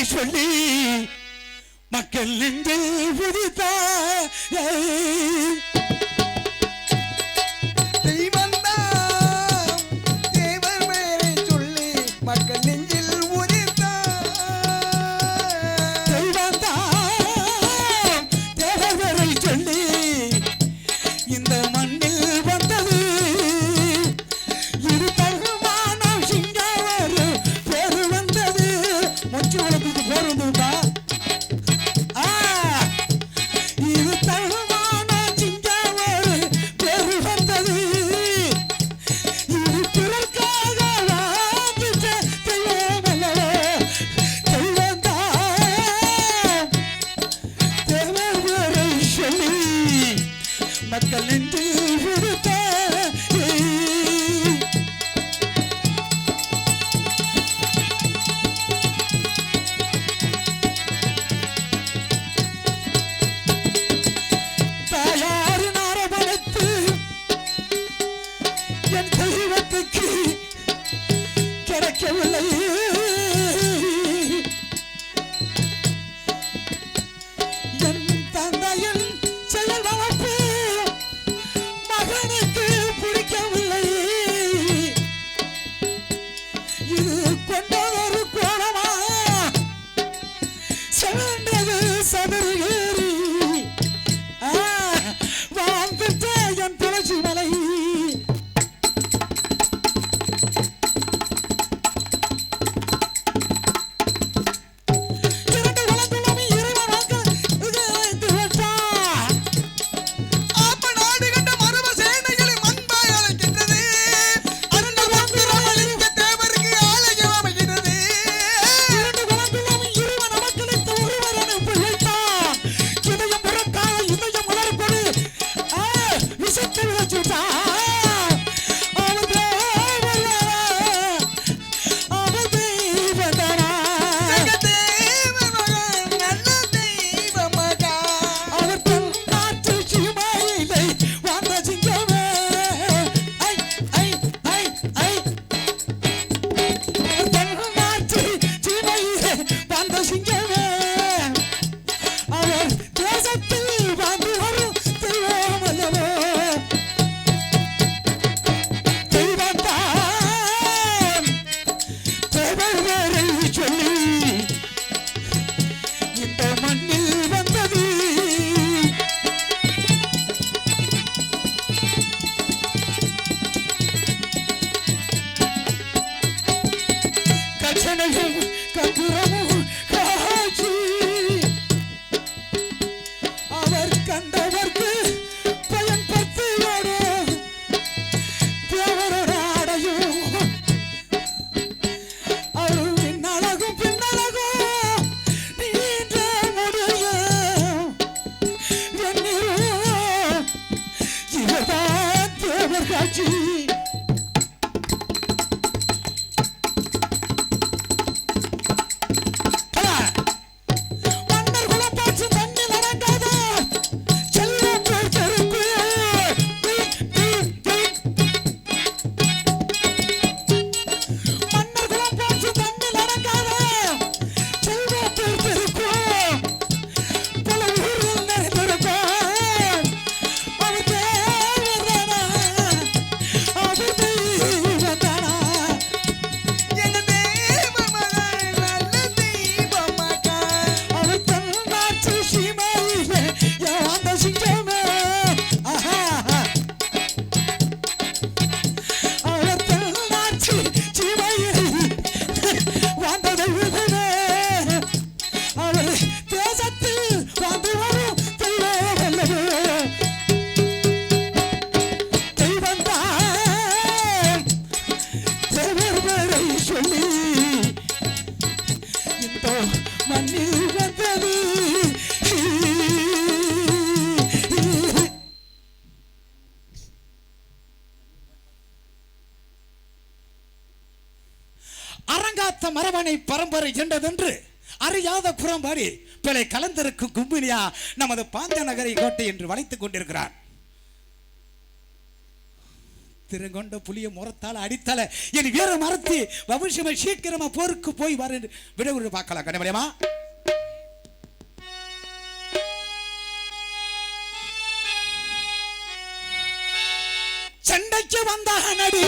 பெயரை சொல்லி மக்கள் நின்று விதித்த தெய்வ உலகத்துக்கு பேர் அரங்காத்த மரபணை பரம்பரை என்றதென்று அறியாத புறம்பாடி பிழை கலந்திருக்கும் கும்பினியா நமது பாந்த நகரை கோட்டை என்று வளைத்துக் கொண்டிருக்கிறார் திருங்கொண்ட புலிய முறத்தால் அடித்தல. என் வீர மரத்தி வம்சம சீக்கிரமா போருக்கு போய் வர விட பார்க்கலாம் கண்ணமரியமா சண்டைக்கு வந்தாக நடி.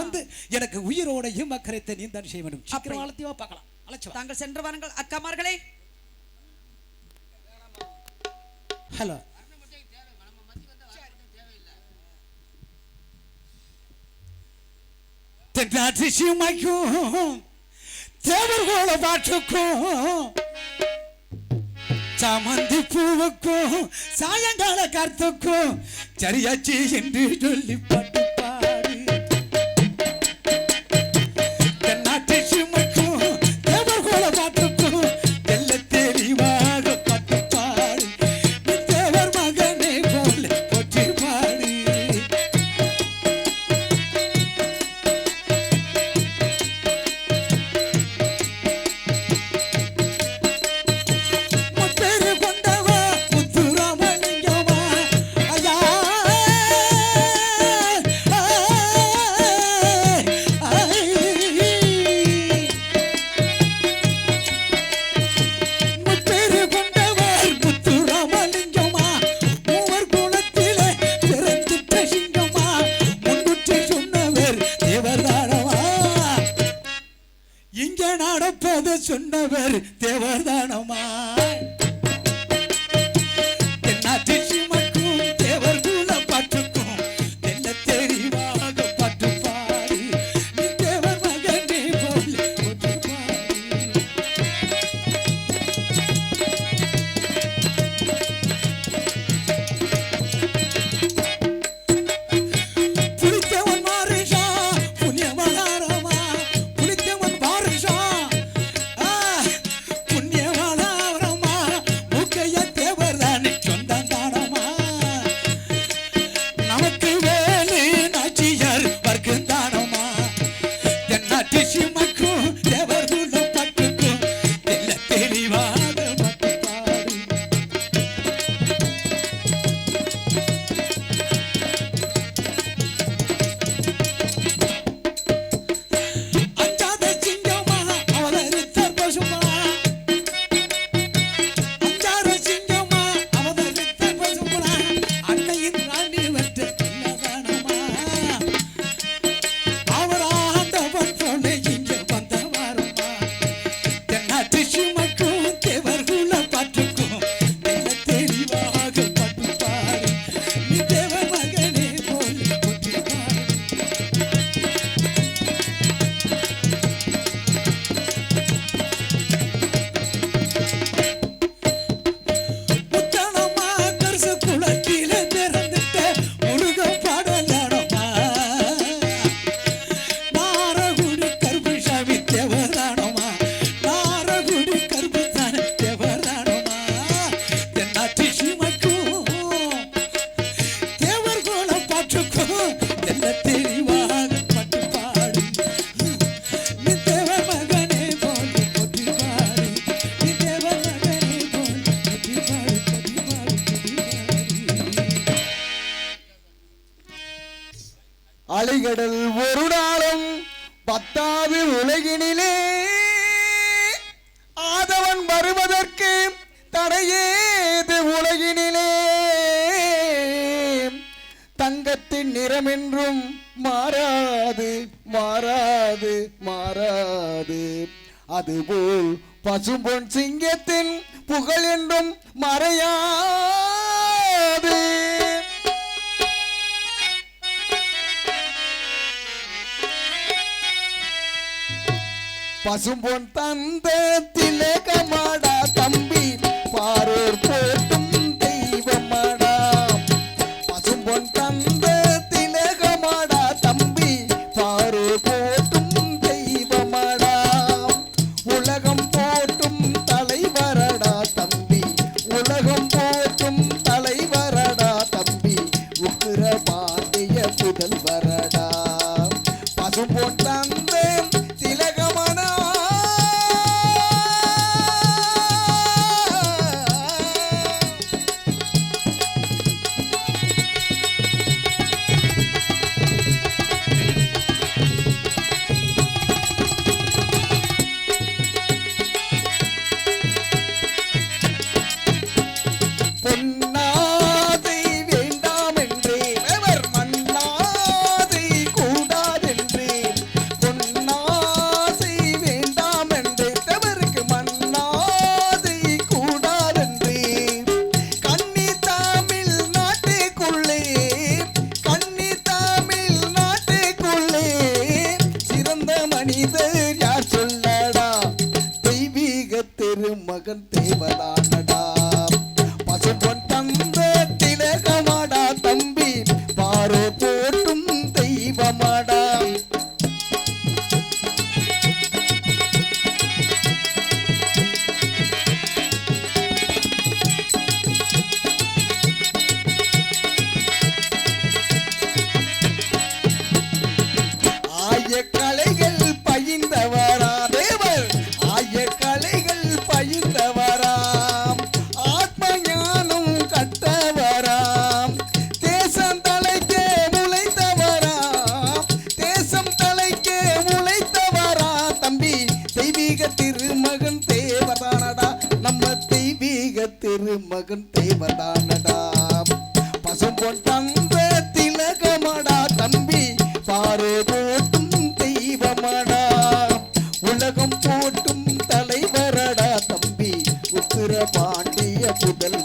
வந்து எனக்கு உயிரோடையும் அக்கறைத்தை நீ தான் செய்ய வேண்டும். சீக்கிரம் பார்க்கலாம். அழைச்சு தாங்கள் சென்று வாருங்கள் அக்காமார்களே. ஹலோ தென்னாட்டு சீமைக்கும் தேவர்கோள பாட்டுக்கும் சாமந்தி பூவுக்கும் சாயங்கால கருத்துக்கும். சரியாச்சி என்று சொல்லி பாட்டு நிறமென்றும் மாறாது மாறாது மாறாது. அதுபோல் பசும்பொன் சிங்கத்தின் புகழ் என்றும் மறையாது. பசும்பொன் தந்த திலகமாடா தம்பி பாரோர் போட்டும் தெய்வமாடா. பசும்பொன் தந்த ಜಗತ್ತೇ put the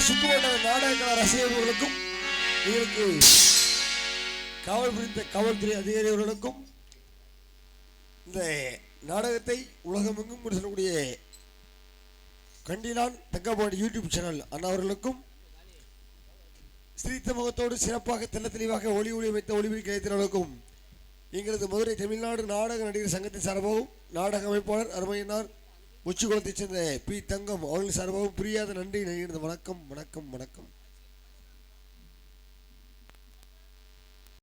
சுற்றுவட்டார நாடக ரசிகர்களுக்கும் இதற்கு காவல் பிடித்த காவல்துறை அதிகாரிகளுக்கும் இந்த நாடகத்தை உலகமெங்கும் சொல்லக்கூடிய செல்லக்கூடிய கண்டிலான் தங்கபாடி யூடியூப் சேனல் அண்ணாவர்களுக்கும் ஸ்ரீத்த முகத்தோடு சிறப்பாக தெல்ல தெளிவாக ஒளி ஒளி வைத்த ஒளிவில் கிடைத்தவர்களுக்கும் எங்களது மதுரை தமிழ்நாடு நாடக நடிகர் சங்கத்தின் சார்பாகவும் நாடக அமைப்பாளர் அருமையினார் உச்சிகுளத்தைச் சேர்ந்த பி தங்கம் அவர்கள் சார்பாகவும் புரியாத நன்றி நினைந்த வணக்கம் வணக்கம் வணக்கம்.